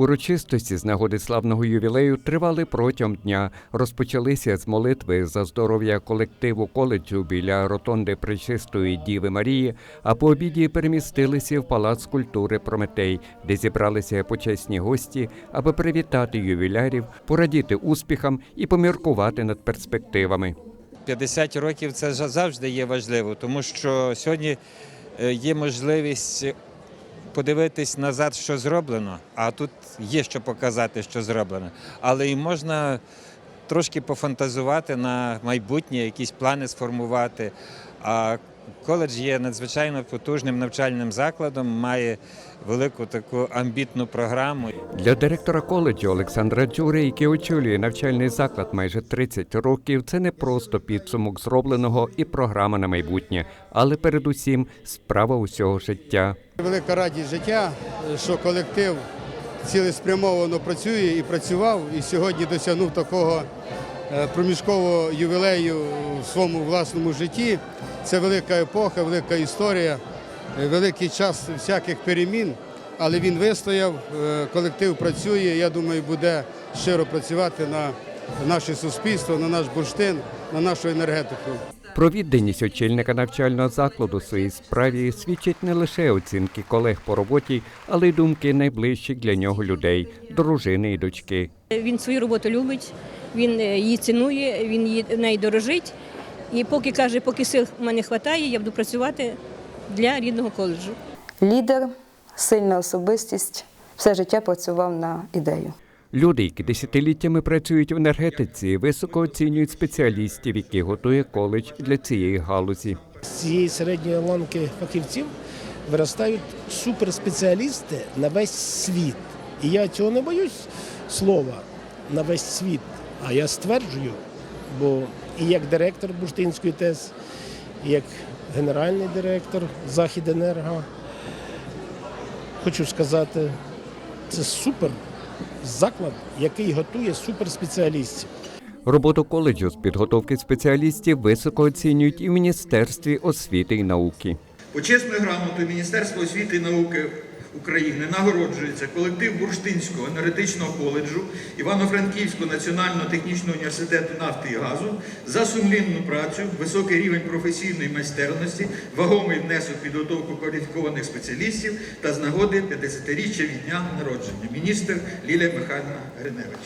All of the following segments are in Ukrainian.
Урочистості з нагоди славного ювілею тривали протягом дня. Розпочалися з молитви за здоров'я колективу коледжу біля ротонди Пречистої Діви Марії, а по обіді перемістилися в палац культури Прометей, де зібралися почесні гості, аби привітати ювілярів, порадіти успіхам і поміркувати над перспективами. 50 років це завжди є важливо, тому що сьогодні е, є можливість подивитись назад, що зроблено, а тут є що показати, що зроблено. Але і можна трошки пофантазувати на майбутнє, якісь плани сформувати. А коледж є надзвичайно потужним навчальним закладом, має велику таку амбітну програму. Для директора коледжу Олександра Джури, який очолює навчальний заклад майже 30 років, це не просто підсумок зробленого і програма на майбутнє, але передусім справа усього життя. Велика радість життя, що колектив цілеспрямовано працює і працював, і сьогодні досягнув такого е, проміжкового ювілею в своєму власному житті. Це велика епоха, велика історія, е, великий час всяких перемін, але він вистояв, е, колектив працює. Я думаю, буде щиро працювати на наше суспільство, на наш бурштин, на нашу енергетику. Про відданість очільника навчального закладу своїй справі свідчать не лише оцінки колег по роботі, але й думки найближчих для нього людей, дружини і дочки. Він свою роботу любить, він е, її цінує, він її нею дорожить. І поки каже, поки сил в мене вистачає, я буду працювати для рідного коледжу. Лідер, сильна особистість, все життя працював на ідею. Люди, які десятиліттями працюють в енергетиці, високо оцінюють спеціалістів, які готує коледж для цієї галузі. З цієї середньої ланки фахівців виростають суперспеціалісти на весь світ. І я цього не боюсь слова на весь світ. А я стверджую, бо і як директор Буштинської ТЕС, і як генеральний директор Західенерго, хочу сказати, це супер заклад, який готує суперспеціалістів. Роботу коледжу з підготовки спеціалістів високо оцінюють і в Міністерстві освіти і науки. Почесною грамотою Міністерства освіти і науки України нагороджується колектив Бурштинського енергетичного коледжу Івано-Франківського національного технічного університету нафти і газу за сумлінну працю, високий рівень професійної майстерності, вагомий внесок підготовку кваліфікованих спеціалістів та з нагоди 50-річчя від дня народження. Міністр Лілія Михайловна Гриневич.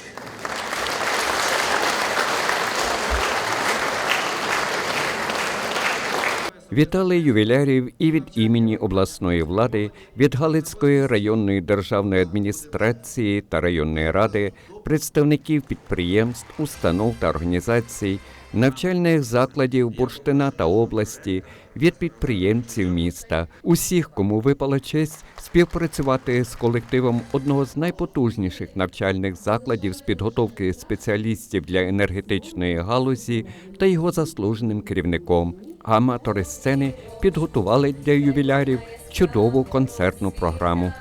Вітали ювілярів і від імені обласної влади, від Галицької районної державної адміністрації та районної ради, представників підприємств, установ та організацій, навчальних закладів Бурштина та області, від підприємців міста, усіх, кому випала честь співпрацювати з колективом одного з найпотужніших навчальних закладів з підготовки спеціалістів для енергетичної галузі та його заслуженим керівником. Аматори сцени підготували для ювілярів чудову концертну програму.